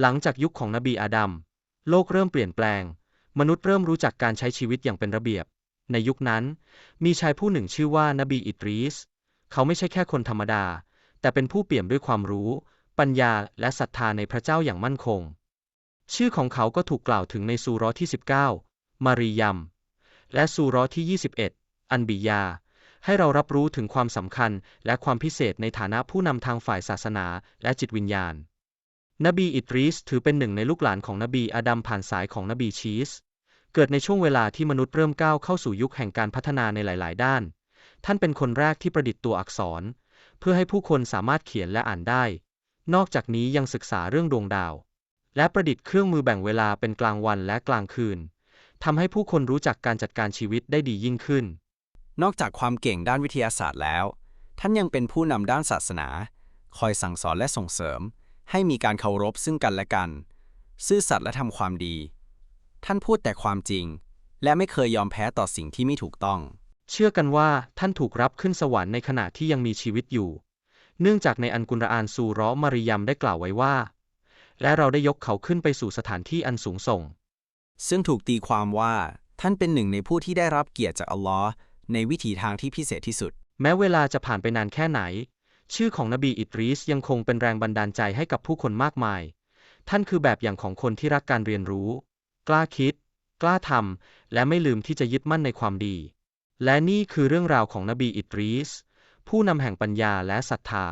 หลังจากยุคของนบีอาดัม โลกเริ่มเปลี่ยนแปลง มนุษย์เริ่มรู้จักการใช้ชีวิตอย่างเป็นระเบียบ ในยุคนั้น มีชายผู้หนึ่งชื่อว่านบีอิดรีส เขาไม่ใช่แค่คนธรรมดา แต่เป็นผู้เปี่ยมด้วยความรู้ ปัญญาและศรัทธาในพระเจ้าอย่างมั่นคง ชื่อของเขาก็ถูกกล่าวถึงในซูเเราะห์ที่ 19 มารียัม และซูเเราะห์ที่ 21 อันบิยา ให้เรารับรู้ถึงความสำคัญและความพิเศษในฐานะผู้นำทางฝ่ายศาสนาและจิตวิญญาณ นบีอิดรีสถือเป็นหนึ่งในลูกหลานของนบีอาดัมผ่านสายของนบีชีส เกิดในช่วงเวลาที่มนุษย์เริ่มก้าวเข้าสู่ยุคแห่งการพัฒนาในหลาย ๆ ด้าน ท่านเป็นคนแรกที่ประดิษฐ์ตัวอักษร เพื่อให้ผู้คนสามารถเขียนและอ่านได้ นอกจากนี้ยังศึกษาเรื่องดวงดาว และประดิษฐ์เครื่องมือแบ่งเวลาเป็นกลางวันและกลางคืนทำให้ผู้คนรู้จักการจัดการชีวิตได้ดียิ่งขึ้น นอกจากความเก่งด้านวิทยาศาสตร์แล้ว ท่านยังเป็นผู้นำด้านศาสนา คอยสั่งสอนและส่งเสริม ให้มีการเคารพซึ่งกันและกัน ซื่อสัตย์และทำความดี ท่านพูดแต่ความจริง และไม่เคยยอมแพ้ต่อสิ่งที่ไม่ถูกต้อง เชื่อกันว่าท่านถูกรับขึ้นสวรรค์ในขณะที่ยังมีชีวิตอยู่ เนื่องจากในอันกุรอานซูเราะห์มาริยัมได้กล่าวไว้ว่า และเราได้ยกเขาขึ้นไปสู่สถานที่อันสูงส่ง ซึ่งถูกตีความว่า ท่านเป็นหนึ่งในผู้ที่ได้รับเกียรติจากอัลลอฮ์ในวิถีทางที่พิเศษที่สุด แม้เวลาจะผ่านไปนานแค่ไหน ชื่อของนบีอิดรีสยังคงเป็นแรงบันดาลใจให้กับผู้คนมากมาย ท่านคือแบบอย่างของคนที่รักการเรียนรู้ กล้าคิด กล้าทำ และไม่ลืมที่จะยึดมั่นในความดี และนี่คือเรื่องราวของนบีอิดรีส ผู้นำแห่งปัญญาและศรัทธา